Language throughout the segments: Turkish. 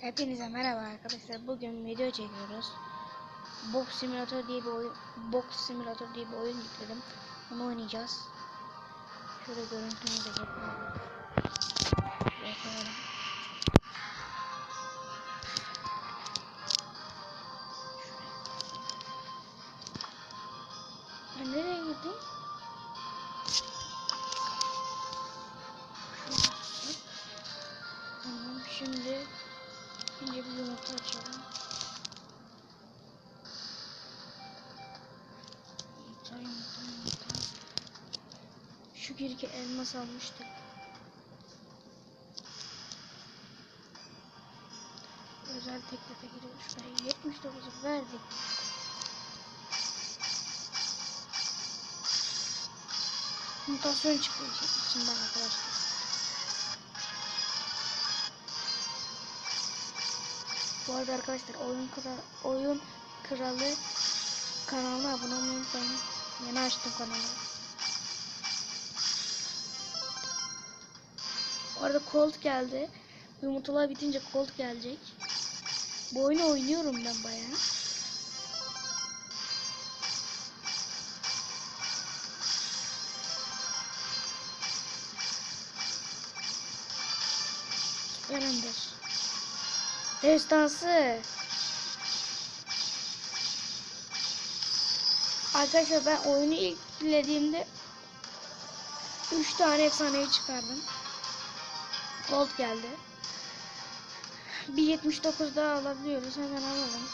Hepinize merhaba arkadaşlar. Bugün video çekiyoruz. Box Simulator diye bir oyun, Box Simulator diye bir oyun yükledim. Onu oynayacağız. Şöyle görüntümüzü de yapalım. Şükür ki elmas almıştık. Özel teklife giriyoruz. Şuraya 79'u verdik. Mutasyon çıktı içinden arkadaşlar. Bu arada arkadaşlar oyun kral oyun kralı kanalına abone olmayı unutmayın. Yeni açtım kanalı. Bu arada Colt geldi. Yumurtalar bitince Colt gelecek. Bu oyunu oynuyorum ben bayağı. Önemlidir. Destansı. Arkadaşlar ben oyunu ilk yüklediğimde 3 tane efsaneyi çıkardım. Gold geldi. Bir 79 daha alabiliyoruz. Hemen alalım.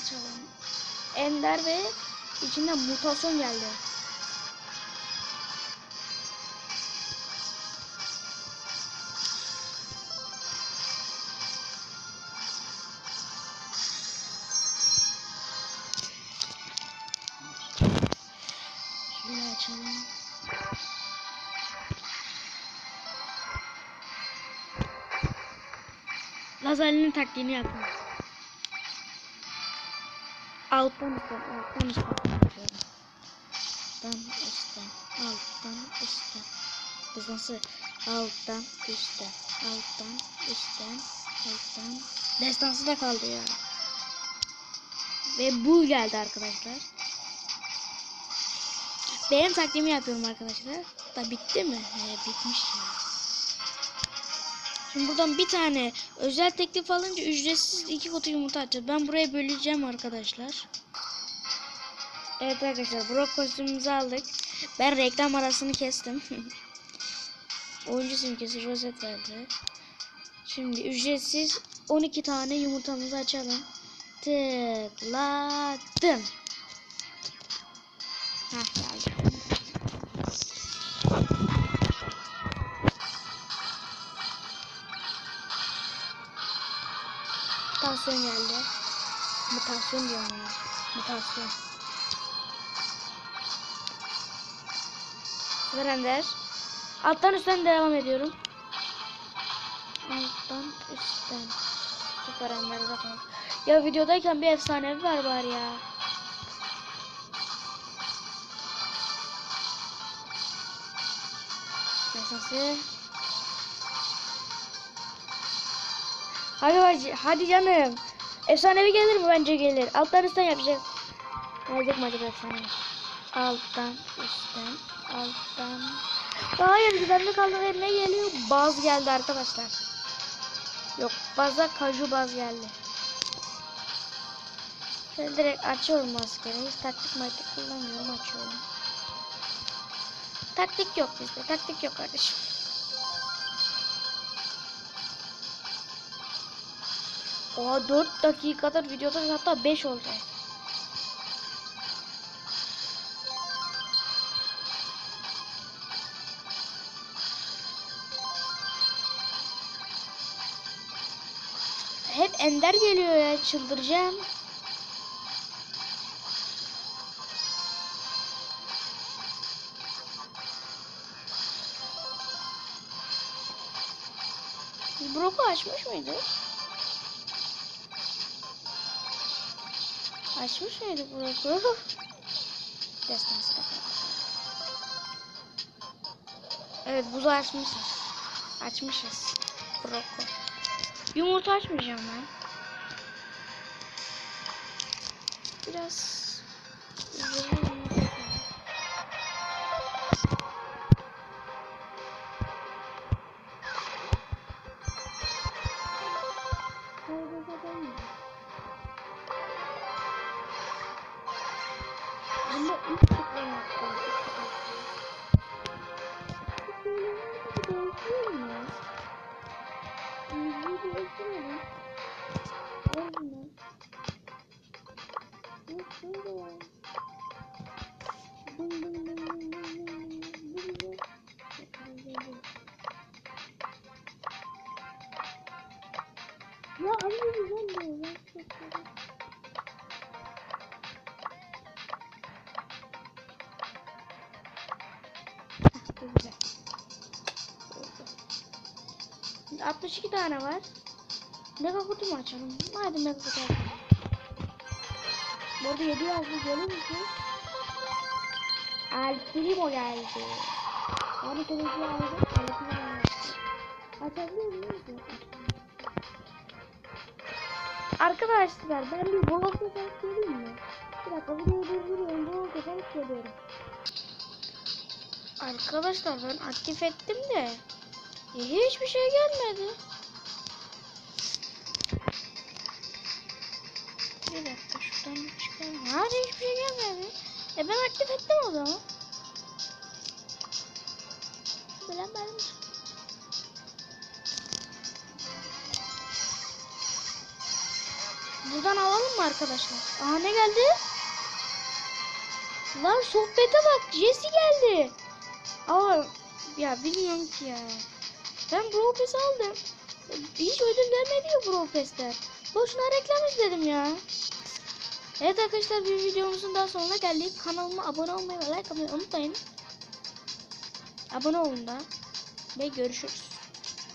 Açalım. Ender ve içinden mutasyon geldi. Lazerinin taktiğini yapın. Alttan üstten, alttan üstten. Alttan üstten. Biz nasıl? Alttan üstten, alttan üstten, alttan. Destansı da kaldı ya. Ve bu geldi arkadaşlar. Benim taktiğimi yapıyorum arkadaşlar. Da bitti mi? He, bitmiş ya. Şimdi buradan bir tane özel teklif alınca ücretsiz iki kutu yumurta açacağız. Ben buraya böleceğim arkadaşlar. Evet arkadaşlar Brock kostümümüzü aldık. Ben reklam arasını kestim. Oyuncu simgesi rozet verdi. Şimdi ücretsiz 12 tane yumurtamızı açalım. Tıkladım. Heh geldi. Mutasyon diyorum ya. Mutasyon. Sıfır ender. Alttan üstten devam ediyorum. Alttan üstten. Süper ender bakın. Ya videodayken bir efsanevi var bari ya. Esası. Hadi, hadi canım. Efsanevi gelir mi? Bence gelir. Alttan üstten yapacak. Gelecek mi acaba efsanevi? Alttan üstten alttan. Hayır güvenlik kaldı ve ne geliyor? Baz geldi arkadaşlar. Yok baza kaju baz geldi. Şöyle direkt açıyorum maskeyi. Hiç taktik maktik kullanmıyorum açıyorum. Taktik yok bizde. Taktik yok kardeşim. Oha 4 dakikadır videoda hatta 5 oldu. Hep ender geliyor ya çıldıracağım. Biz Brock'u açmış mıydık? Açmış mıydık Brock'u? Destansı da. Evet buzu açmışız. Açmışız. Broko. Yumurta açmayacağım ben. Biraz üzerine Şimdi 62 tane var. Mega kutu mu açalım? Hadi mega kutu açalım. Bu arada 7 yazdı görüyor musun? El Primo geldi. Yani kılıcı aldım. El Primo geldi. Açabiliyor muyuz? Arkadaşlar ben bir tasarruf söyleyeyim mi? Bir dakika videoyu durduruyorum. Blok tasarruf söylüyorum. Arkadaşlar ben aktif ettim de e, hiçbir şey gelmedi. Bir dakika şuradan çıkalım. Hadi hiçbir şey gelmedi. E ben aktif ettim o zaman. Bilemedim. Buradan alalım mı arkadaşlar? Aa ne geldi? Lan sohbete bak. Jesse geldi. Aa ya bilmiyorum ki ya. Ben Brawl Pass aldım. Hiç ödül gelmedi ya Brawl Pass'ten. Boşuna reklam izledim ya. Evet arkadaşlar bir videomuzun daha sonuna geldik. Kanalıma abone olmayı ve like atmayı unutmayın. Abone olun da. Ve görüşürüz.